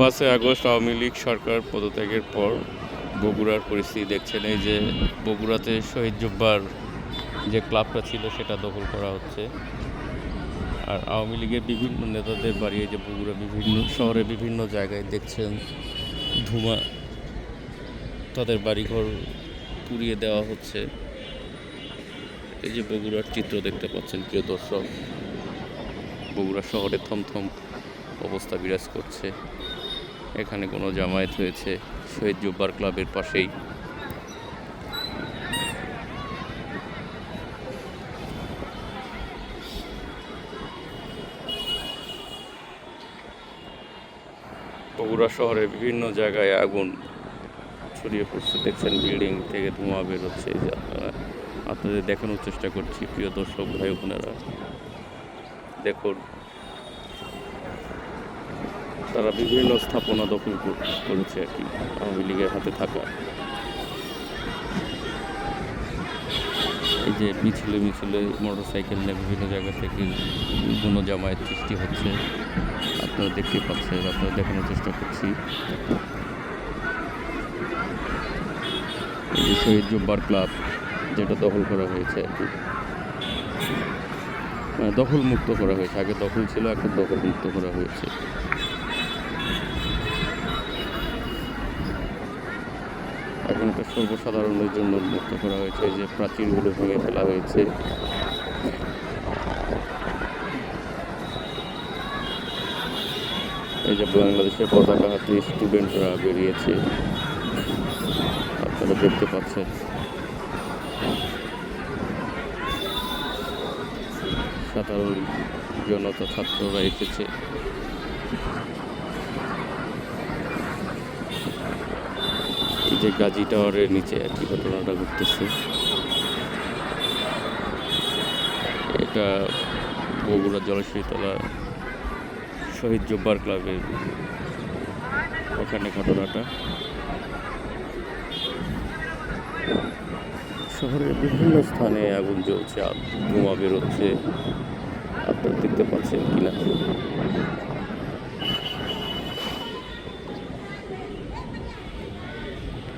পাঁচই আগস্ট আওয়ামী লীগ সরকার পদত্যাগের পর বগুড়ার পরিস্থিতি দেখছেন। এই যে বগুড়াতে শহীদ জুব্বার যে ক্লাবটা ছিল, সেটা দখল করা হচ্ছে। আর আওয়ামী লীগের বিভিন্ন নেতাদের বাড়ি যে বগুড়া বিভিন্ন শহরে বিভিন্ন জায়গায় দেখছেন ধুমা। তাদের বাড়িঘর পুড়িয়ে দেওয়া হচ্ছে। এই যে বগুড়ার চিত্র দেখতে পাচ্ছেন, প্রিয় দর্শক। বগুড়া শহরে থমথম অবস্থা বিরাজ করছে। এখানে কোনো জামায়াত হয়েছে শহীদ জুব্বার ক্লাবের পাশেই। বগুড়া শহরে বিভিন্ন জায়গায় আগুন ছড়িয়ে পড়ছে। দেখছেন বিল্ডিং থেকে ধোঁয়া বেরোচ্ছে। আপনাদের দেখানোর চেষ্টা করছি, প্রিয় দর্শক ভাই বোনেরা দেখুন তারা বিভিন্ন স্থাপনা দখল কর- করেছে আর কি, আওয়ামী লীগের হাতে থাকা। এই যে মিছিলে মিছিলে মোটর সাইকেল নিয়ে বিভিন্ন জায়গা থেকে বিভিন্ন জামায়াত সৃষ্টি হচ্ছে, আপনারা দেখতে পাচ্ছেন, আপনারা দেখানোর চেষ্টা করছি। এই যে শহীদ জুব্বার ক্লাব, যেটা দখল করা হয়েছে আর কি। মানে দখল মুক্ত করা হয়েছে, আগে দখল ছিল, এখন দখল মুক্ত করা হয়েছে। এখন এটা সর্বসাধারণের জন্য মুক্ত করা হয়েছে, যে প্রাচীরগুলো ভেঙে ফেলা হয়েছে। এই যে বাংলাদেশের পতাকা হাতে স্টুডেন্টরা বেরিয়েছে, আপনারা দেখতে পাচ্ছেন। সাধারণ জনতা ছাত্ররা এসেছে। যে গাজী টাওয়ারের নিচে একই ঘটনাটা ঘটতেছে। এটা বগুড়া জলশ্রীতলা শহীদ জব্বার ক্লাবের ওখানে ঘটনাটা। শহরের বিভিন্ন স্থানে আগুন জ্বলছে, আর ধোঁয়া বেরোচ্ছে। আপনারা দেখতে পাচ্ছেন কিনা।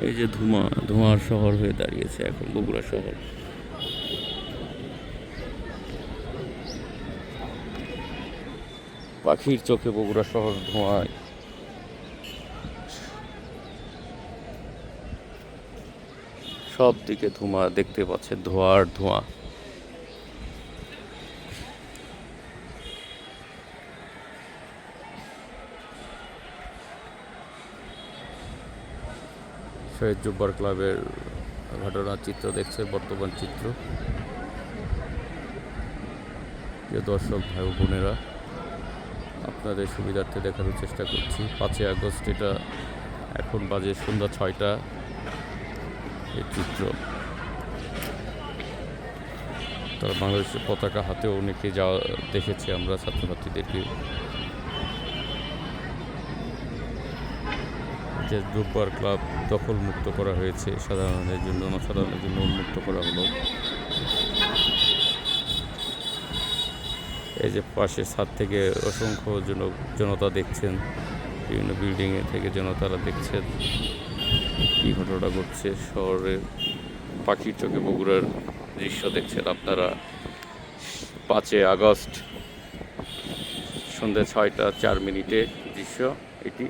এই যে ধোঁয়া ধোঁয়ার শহর হয়ে দাঁড়িয়েছে এখন, বগুড়া শহর। পাখির চোখে বগুড়া শহর ধোঁয়ায়। সব দিকে ধোঁয়া দেখতে পাচ্ছে ধোঁয়ার ধোঁয়া। শহীদ জুব্বার ক্লাবের ঘটনার চিত্র দেখছে, বর্তমান চিত্র। দর্শক, ভাই বোনেরা, আপনাদের সুবিধার্থে দেখানোর চেষ্টা করছি। পাঁচই আগস্ট, এটা এখন বাজে সন্ধ্যা ছয়টা এই চিত্র। তারা বাংলাদেশের পতাকা হাতেও অনেকে যাওয়া দেখেছি আমরা, ছাত্রছাত্রীদেরকে যে রোববার ক্লাব দখল মুক্ত করা হয়েছে, সাধারণের জন্য জনসাধারণের জন্য উন্মুক্ত করা হলো। এই যে পাশের ছাদ থেকে অসংখ্য জন, জনতা দেখছেন, বিভিন্ন বিল্ডিংয়ে থেকে জনতারা দেখছেন কী ঘটনা ঘটছে। শহরের পাখির চোখে বগুড়ার দৃশ্য দেখছেন আপনারা। পাঁচই আগস্ট সন্ধ্যে ছয়টা চার মিনিটে দৃশ্য, এটি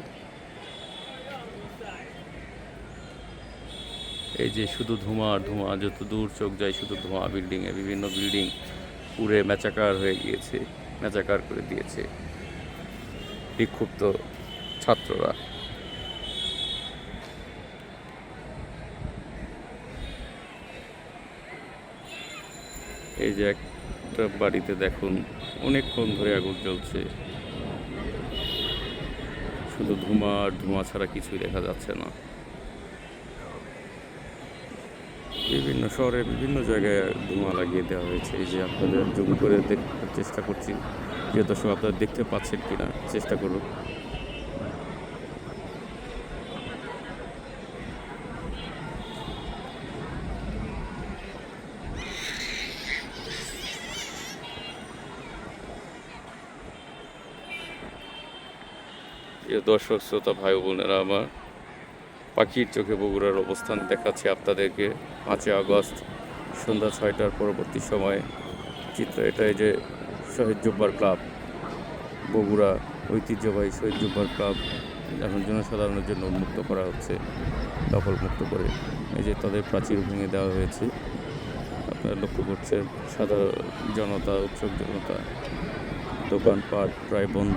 এই যে শুধু ধোঁয়া ধোঁয়া, যত দূর চোখ যায় শুধু ধোঁয়া বিল্ডিংয়ে বিভিন্ন বিল্ডিং পুরে মেচাকার হয়ে গিয়েছে মেচাকার করে দিয়েছে বিক্ষুব্ধ ছাত্ররা। এই যে একটা বাড়িতে দেখুন, অনেকক্ষণ ধরে আগুন জ্বলছে। শুধু ধোঁয়া আর ধোঁয়া ছাড়া কিছুই দেখা যাচ্ছে না। বিভিন্ন শহরে বিভিন্ন জায়গায় ধোঁয়া লাগিয়ে দেওয়া হয়েছে। এই যে আপনাদের জুম করে দেখার চেষ্টা করছি। যে দর্শক, আপনারা দেখতে পাচ্ছেন কিনা? চেষ্টা করুন। প্রিয় দর্শক, শ্রোতা ভাই বোনেরা আমার পাখির চোখে বগুড়ার অবস্থান দেখাচ্ছি আপনাদেরকে পাঁচই আগস্ট, সন্ধ্যা ছয়টার পরবর্তী সময়ে। চিত্র এটাই যে শহীদ জব্বার ক্লাব, বগুড়া ঐতিহ্যবাহী শহীদ জব্বার ক্লাব, এখন জনসাধারণের জন্য উন্মুক্ত করা হচ্ছে দখল মুক্ত করে। এই যে তাদের প্রাচীর ভেঙে দেওয়া হয়েছে, আপনারা লক্ষ্য করছেন, সাধারণ জনতা, উৎসব জনতা, দোকানপাট প্রায় বন্ধ।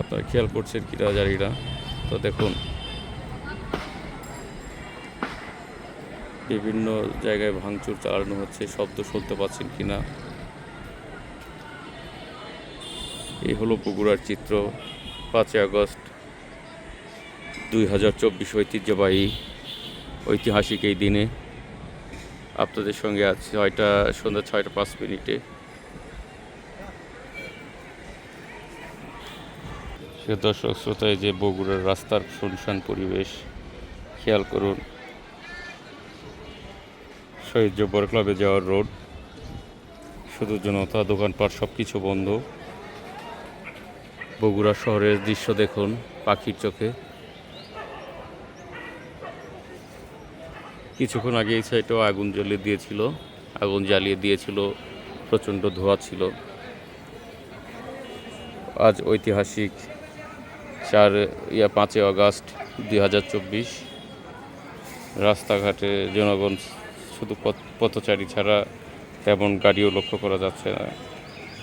আপনারা খেয়াল করছেন কিরা জারিরা তো দেখুন। বিভিন্ন জায়গায় ভাঙচুর চালানো হচ্ছে, শব্দ শুনতে পাচ্ছেন কিনা। এই হলো বগুড়ার চিত্র, পাঁচই আগস্ট দুই হাজার চব্বিশ ঐতিহ্যবাহী, ঐতিহাসিক এই দিনে। আপনাদের সঙ্গে আছি ছয়টা, সন্ধ্যা ছয়টা পাঁচ মিনিটে সে দর্শক শ্রোতায় যে বগুড়ার রাস্তার শুনশান পরিবেশ, খেয়াল করুন। শহীদ জব্বর ক্লাবে যাওয়ার রোড শুধু জনতা, দোকানপাট সব কিছু বন্ধ। বগুড়া শহরের দৃশ্য দেখুন পাখির চোখে। কিছুক্ষণ আগে এই সাইডেও আগুন জ্বলিয়ে দিয়েছিল, আগুন জ্বালিয়ে দিয়েছিল, প্রচণ্ড ধোঁয়া ছিল। আজ ঐতিহাসিক চার ইয়া পাঁচই আগস্ট দুই হাজার চব্বিশ। রাস্তাঘাটে জনগণ শুধু পথ- পথচারী ছাড়া তেমন গাড়িও লক্ষ্য করা যাচ্ছে না।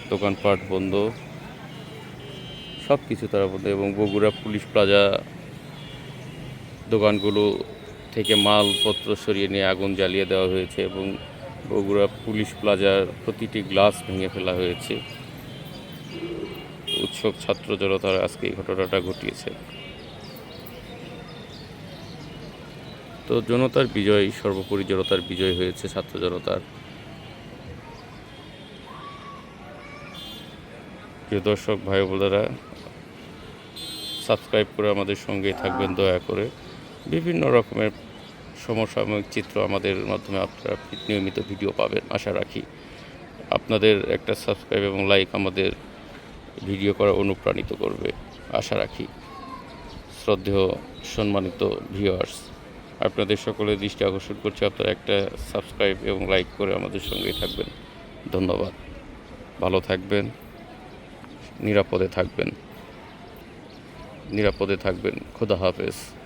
দোকানপাট বন্ধ। সব কিছু তারা বন্ধ এবং বগুড়া পুলিশ প্লাজা দোকানগুলো থেকে মালপত্র সরিয়ে নিয়ে আগুন জ্বালিয়ে দেওয়া হয়েছে এবং বগুড়া পুলিশ প্লাজার প্রতিটি গ্লাস ভেঙে ফেলা হয়েছে। উৎসব ছাত্র জনতার আজকে এই ঘটনাটা ঘটিয়েছে। তো জনতার বিজয়, সর্বোপরি জনতার বিজয় হয়েছে ছাত্র জনতার। প্রিয় দর্শক, ভাই বোনেরা, সাবস্ক্রাইব করে আমাদের সঙ্গেই থাকবেন, দয়া করে। বিভিন্ন রকমের সমসাময়িক চিত্র আমাদের মাধ্যমে আপনারা নিয়মিত ভিডিও পাবেন, আশা রাখি। আপনাদের একটা সাবস্ক্রাইব এবং লাইক আমাদের ভিডিও করা অনুপ্রাণিত করবে। আশা রাখি শ্রদ্ধেয়, সম্মানিত ভিউয়ার্স আপনাদের সকলের দৃষ্টি আকর্ষণ করছে। আপনারা একটা সাবস্ক্রাইব এবং লাইক করে আমাদের সঙ্গেই থাকবেন। ধন্যবাদ। ভালো থাকবেন, নিরাপদে থাকবেন নিরাপদে থাকবেন। খোদা হাফেজ।